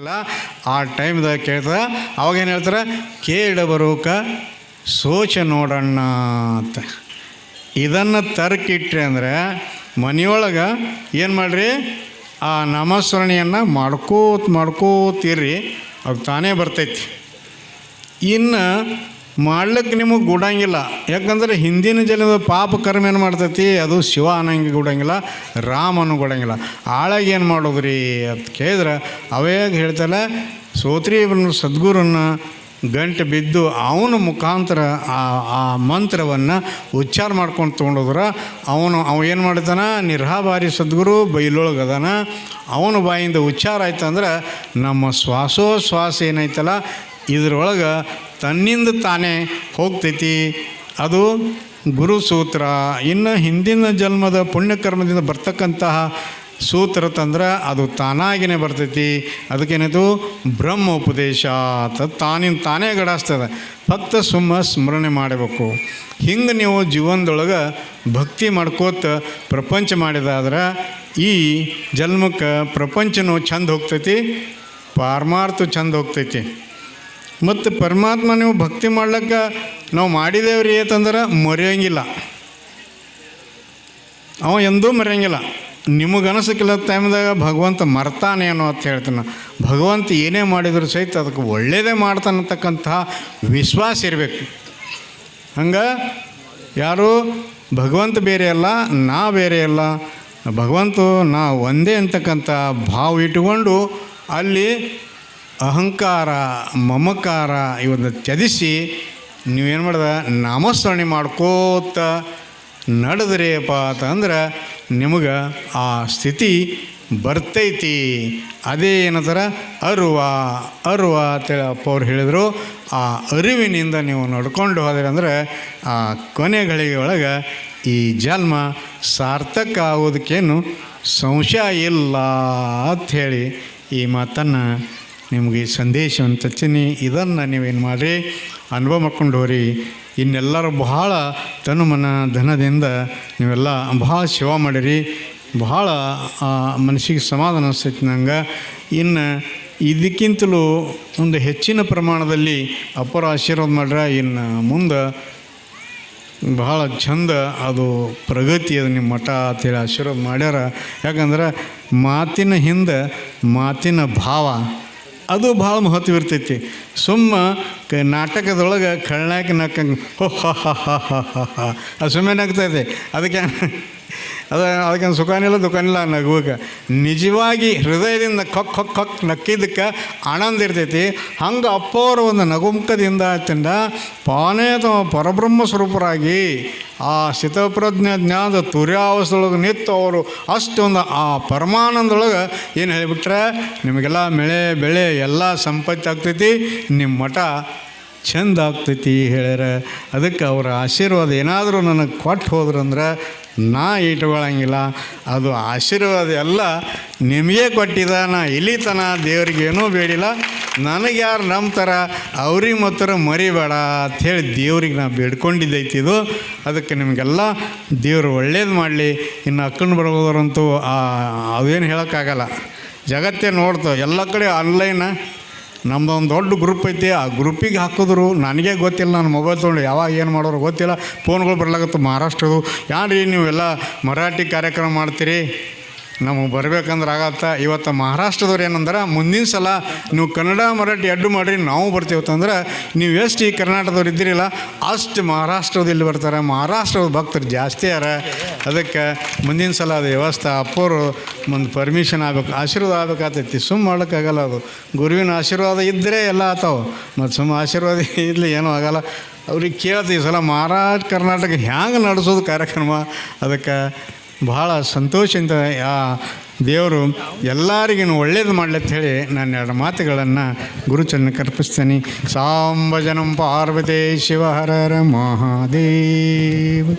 ಇಲ್ಲ ಆ ಟೈಮ್ದಾಗ ಕೇಳ್ತಾರೆ ಅವಾಗ ಏನು ಹೇಳ್ತಾರೆ? ಕೇಳ ಬರೋಕ ಸೋಚ ನೋಡಣ್ಣ ಅಂತ. ಇದನ್ನು ತರ್ಕಿಟ್ರಿ ಅಂದರೆ ಮನೆಯೊಳಗೆ ಏನು ಮಾಡಿರಿ? ಆ ನಾಮಸ್ಮರಣೆಯನ್ನು ಮಾಡ್ಕೋತ ಮಾಡ್ಕೋತೀರಿ, ಅದು ತಾನೇ ಬರ್ತೈತಿ. ಇನ್ನು ಮಾಡ್ಲಿಕ್ಕೆ ನಿಮಗೆ ಗುಡಂಗಿಲ್ಲ. ಯಾಕಂದ್ರೆ ಹಿಂದಿನ ಜಲದ ಪಾಪ ಕರ್ಮ ಏನು ಮಾಡ್ತೈತಿ? ಅದು ಶಿವ ಅನ್ನಂಗೆ ಗುಡಂಗಿಲ್ಲ ರಾಮನು ಗುಡಂಗಿಲ್ಲ. ಆಳಾಗಿ ಏನು ಮಾಡೋದ್ರಿ ಅಂತ ಕೇಳಿದ್ರೆ ಅವಾಗ ಹೇಳ್ತಲ್ಲ ಸೋತ್ರಿ ಸದ್ಗುರನ್ನ ಗಂಟೆ ಬಿದ್ದು ಅವನ ಮುಖಾಂತರ ಆ ಆ ಮಂತ್ರವನ್ನು ಉಚ್ಚಾರ ಮಾಡ್ಕೊಂಡು ತೊಗೊಂಡೋದ್ರ ಅವನು, ಅವ ಏನು ಮಾಡ್ತಾನ ನಿರ್ಹಾಬಾರಿ ಸದ್ಗುರು, ಬೈಲೊಳಗೆ ಅದಾನ. ಅವನ ಬಾಯಿಂದ ಉಚ್ಚಾರ ಆಯ್ತಂದ್ರೆ ನಮ್ಮ ಶ್ವಾಸೋಶ್ವಾಸ ಏನೈತಲ್ಲ, ಇದ್ರೊಳಗೆ ತನ್ನಿಂದ ತಾನೇ ಹೋಗ್ತೈತಿ. ಅದು ಗುರುಸೂತ್ರ. ಇನ್ನು ಹಿಂದಿನ ಜನ್ಮದ ಪುಣ್ಯಕರ್ಮದಿಂದ ಬರ್ತಕ್ಕಂತಹ ಸೂತ್ರ ತಂದ್ರೆ ಅದು ತಾನಾಗಿನೇ ಬರ್ತೈತಿ. ಅದಕ್ಕೇನದು? ಬ್ರಹ್ಮ ಉಪದೇಶ ಅಂತ ತಾನಿಂದ ತಾನೇ ಗಡಾಸ್ತದೆ. ಭಕ್ತ ಸುಮ್ಮ ಸ್ಮರಣೆ ಮಾಡಬೇಕು. ಹಿಂಗೆ ನೀವು ಜೀವನದೊಳಗೆ ಭಕ್ತಿ ಮಾಡ್ಕೋತ ಪ್ರಪಂಚ ಮಾಡಿದಾದ್ರೆ ಈ ಜನ್ಮಕ್ಕೆ ಪ್ರಪಂಚನೂ ಚಂದ ಹೋಗ್ತೈತಿ. ಪಾರಮಾರ್ಥ ಚಂದ ಹೋಗ್ತೈತಿ. ಮತ್ತು ಪರಮಾತ್ಮ ನೀವು ಭಕ್ತಿ ಮಾಡ್ಲಿಕ್ಕೆ ನಾವು ಮಾಡಿದೇವ್ರಿ ಏತಂದ್ರೆ ಮರೆಯೋಂಗಿಲ್ಲ. ಅವ ಎಂದೂ ಮರೆಯೋಂಗಿಲ್ಲ. ನಿಮಗೆ ಅನಿಸಕ್ಕಿಲ್ಲ ಟೈಮ್ದಾಗ ಭಗವಂತ ಮರ್ತಾನೇನೋ ಅಂತ ಹೇಳ್ತಾನೆ ಭಗವಂತ ಏನೇ ಮಾಡಿದರೂ ಸಹಿತ ಅದಕ್ಕೆ ಒಳ್ಳೆಯದೇ ಮಾಡ್ತಾನಂತಕ್ಕಂತಹ ವಿಶ್ವಾಸ ಇರಬೇಕು. ಹಂಗೆ ಯಾರು ಭಗವಂತ ಬೇರೆ ಅಲ್ಲ, ನಾ ಬೇರೆ ಅಲ್ಲ. ಭಗವಂತ ನಾ ಒಂದೇ ಅಂತಕ್ಕಂಥ ಭಾವ ಇಟ್ಟುಕೊಂಡು ಅಲ್ಲಿ ಅಹಂಕಾರ, ಮಮಕಾರ ಇವನ್ನ ತ್ಯಜಿಸಿ ನೀವೇನು ಮಾಡ್ದ? ನಾಮಸ್ಮರಣೆ ಮಾಡ್ಕೋತ ನಡೆದ್ರಿಯಪ್ಪ ಅಂತಂದ್ರೆ ನಿಮಗೆ ಆ ಸ್ಥಿತಿ ಬರ್ತೈತಿ. ಅದೇ ಏನಂತಾರೆ? ಅರುವ ಅರುವ ಅಂತೇಳಿ ಹೇಳಿದರು. ಆ ಅರಿವಿನಿಂದ ನೀವು ನಡ್ಕೊಂಡು ಹೋದ್ರೆ ಅಂದರೆ ಆ ಕೊನೆ ಗಳಿಗೆ ಒಳಗೆ ಈ ಜನ್ಮ ಸಾರ್ಥಕ ಆಗೋದಕ್ಕೇನು ಸಂಶಯ ಇಲ್ಲ ಅಂಥೇಳಿ ಈ ಮಾತನ್ನು ನಿಮಗೆ ಈ ಸಂದೇಶವನ್ನು ತಚ್ಚಿನಿ ಇದನ್ನು ನೀವೇನು ಮಾಡಿರಿ? ಅನುಭವ ಮಾಡ್ಕೊಂಡು ಹೋರಿ ಇನ್ನೆಲ್ಲರೂ ಬಹಳ ತನುಮನ ಧನದಿಂದ ನೀವೆಲ್ಲ ಬಹಳ ಸೇವಾ ಮಾಡಿರಿ. ಬಹಳ ಮನಸ್ಸಿಗೆ ಸಮಾಧಾನ ಅನಿಸ್ತೈತಿ ನಂಗೆ. ಇನ್ನು ಇದಕ್ಕಿಂತಲೂ ಒಂದು ಹೆಚ್ಚಿನ ಪ್ರಮಾಣದಲ್ಲಿ ಅಪ್ಪರ ಆಶೀರ್ವಾದ ಮಾಡ್ರೆ. ಇನ್ನು ಮುಂದೆ ಬಹಳ ಚಂದ ಅದು ಪ್ರಗತಿ ಅದು ನಿಮ್ಮ ಮಠ ಅಂತೇಳಿ ಆಶೀರ್ವಾದ ಮಾಡ್ಯಾರ. ಯಾಕಂದ್ರೆ ಮಾತಿನ ಹಿಂದೆ ಮಾತಿನ ಭಾವ. ಅದು ಭಾಳ ಮಹತ್ವ ಇರ್ತೈತಿ. ಸುಮ್ಮ ಕ ನಾಟಕದೊಳಗೆ ಕಳ್ಳಾಕಿ ನಕ್ಕಂಗೆ ಹೋ, ಹ ಹ ಹ ಹ ಹ ಹ ಅದು ಸುಮ್ಮನೆ ಆಗ್ತಾಯಿದೆ ಅದಕ್ಕೆ ಅದು ಅದಕ್ಕೆ ಸುಖಾನಿಲ್ಲ ದುಃಖನಿಲ್ಲ ನಗುವಾಗ ನಿಜವಾಗಿ ಹೃದಯದಿಂದ ಕೊಕ್ ಕೊಕ್ ಕೊಕ್ ನಕ್ಕಿದ್ದಕ್ಕೆ ಆನಂದ ಇರ್ತೈತಿ. ಹಂಗೆ ಅಪ್ಪವರ ಒಂದು ನಗುಮುಖದಿಂದ ತಿಂದ ಪಾನೇ ಪರಬ್ರಹ್ಮ ಸ್ವರೂಪರಾಗಿ ಆ ಸ್ಥಿತಪ್ರಜ್ಞ ಜ್ಞಾನದ ತುರ್ಯಾವಸ್ಥೆಯೊಳಗೆ ನಿತ್ತು ಅವರು ಅಷ್ಟೊಂದು ಆ ಪರಮಾನಂದೊಳಗೆ ಏನು ಹೇಳಿಬಿಟ್ರೆ, ನಿಮಗೆಲ್ಲ ಮಳೆ ಬೆಳೆ ಎಲ್ಲ ಸಂಪತ್ತಿ ಆಗ್ತೈತಿ ನಿಮ್ಮ ಮಠ ಚಂದ ಆಗ್ತೈತಿ ಹೇಳ್ಯಾರ. ಅದಕ್ಕೆ ಅವರ ಆಶೀರ್ವಾದ ಏನಾದರೂ ನನಗೆ ಕೊಟ್ಟು ಹೋದ್ರಂದ್ರೆ ನಾ ಇಟ್ಕೊಳ್ಳಂಗಿಲ್ಲ ಅದು ಆಶೀರ್ವಾದ ಎಲ್ಲ ನಿಮಗೆ ಕೊಟ್ಟಿದ. ನಾ ಇಲಿತನ, ದೇವ್ರಿಗೇನೂ ಬೇಡಿಲ್ಲ. ನನಗೆ ಯಾರು ನಂಬ್ತಾರ, ಅವ್ರಿಗೆ ಮಾತ್ರ ಮರಿಬೇಡ ಅಂಥೇಳಿ ದೇವ್ರಿಗೆ ನಾ ಬೇಡ್ಕೊಂಡಿದ್ದೈತಿ ಇದು. ಅದಕ್ಕೆ ನಿಮಗೆಲ್ಲ ದೇವರು ಒಳ್ಳೇದು ಮಾಡಲಿ. ಇನ್ನು ಅಕ್ಕನ ಬರ್ಬೋದ್ರಂತೂ ಅವೇನು ಹೇಳೋಕ್ಕಾಗಲ್ಲ. ಜಗತ್ತೇ ನೋಡ್ತಾವೆ ಎಲ್ಲ ಕಡೆ ಆನ್ಲೈನ ನಮ್ದು ಒಂದು ದೊಡ್ಡ ಗ್ರೂಪ್ ಐತಿ. ಆ ಗ್ರೂಪಿಗೆ ಹಾಕಿದ್ರು ನನಗೆ ಗೊತ್ತಿಲ್ಲ, ನಾನು ಮೊಬೈಲ್ ತೊಗೊಂಡು ಯಾವಾಗ ಏನು ಮಾಡೋರು ಗೊತ್ತಿಲ್ಲ. ಫೋನ್ಗಳು ಬರ್ಲಾಗತ್ತೆ ಮಹಾರಾಷ್ಟ್ರದು. ಯಾರೀ ನೀವೆಲ್ಲ ಮರಾಠಿ ಕಾರ್ಯಕ್ರಮ ಮಾಡ್ತೀರಿ? ನಮಗೆ ಬರ್ಬೇಕಂದ್ರೆ ಆಗತ್ತ. ಇವತ್ತು ಮಹಾರಾಷ್ಟ್ರದವ್ರು ಏನಂದ್ರೆ, ಮುಂದಿನ ಸಲ ನೀವು ಕನ್ನಡ, ಮರಾಠಿ ಅಡ್ಡು ಮಾಡಿರಿ, ನಾವು ಬರ್ತೀವತ್ತಂದ್ರೆ ನೀವು ಎಷ್ಟು ಈ ಕರ್ನಾಟಕದವ್ರು ಇದ್ದೀರಿಲ್ಲ, ಅಷ್ಟು ಮಹಾರಾಷ್ಟ್ರದ ಇಲ್ಲಿ ಬರ್ತಾರೆ. ಮಹಾರಾಷ್ಟ್ರದ ಭಕ್ತರು ಜಾಸ್ತಿ ಯಾರ? ಅದಕ್ಕೆ ಮುಂದಿನ ಸಲ ಅದು ವ್ಯವಸ್ಥೆ ಅಪ್ಪೋರು ಒಂದು ಪರ್ಮಿಷನ್ ಆಗ್ಬೇಕು, ಆಶೀರ್ವಾದ ಆಗ್ಬೇಕಾಗ್ತೈತಿ. ಸುಮ್ಮ ಮಾಡೋಕ್ಕಾಗಲ್ಲ ಅದು. ಗುರುವಿನ ಆಶೀರ್ವಾದ ಇದ್ದರೆ ಎಲ್ಲ ಆತಾವ. ಮತ್ತು ಸುಮ್ಮ ಆಶೀರ್ವಾದ ಇರಲಿ ಏನೂ ಆಗಲ್ಲ. ಅವ್ರಿಗೆ ಈ ಸಲ ಮಹಾರಾಜ್ ಕರ್ನಾಟಕ ಹ್ಯಾಂಗೆ ನಡೆಸೋದು ಕಾರ್ಯಕ್ರಮ? ಅದಕ್ಕೆ ಭಾಳ ಸಂತೋಷದಿಂದ ಆ ದೇವರು ಎಲ್ಲರಿಗೂ ಒಳ್ಳೇದು ಮಾಡಲಿ ಅಂತ ಹೇಳಿ ನಾನು ಎರಡು ಮಾತುಗಳನ್ನು ಗುರುಚರಣಕ್ಕೆ ಕಲ್ಪಿಸ್ತೀನಿ. ಸಾಂಬ ಜನಂ ಪಾರ್ವತಿ ಶಿವ ಹರ ಹರ ಮಹಾದೇವ.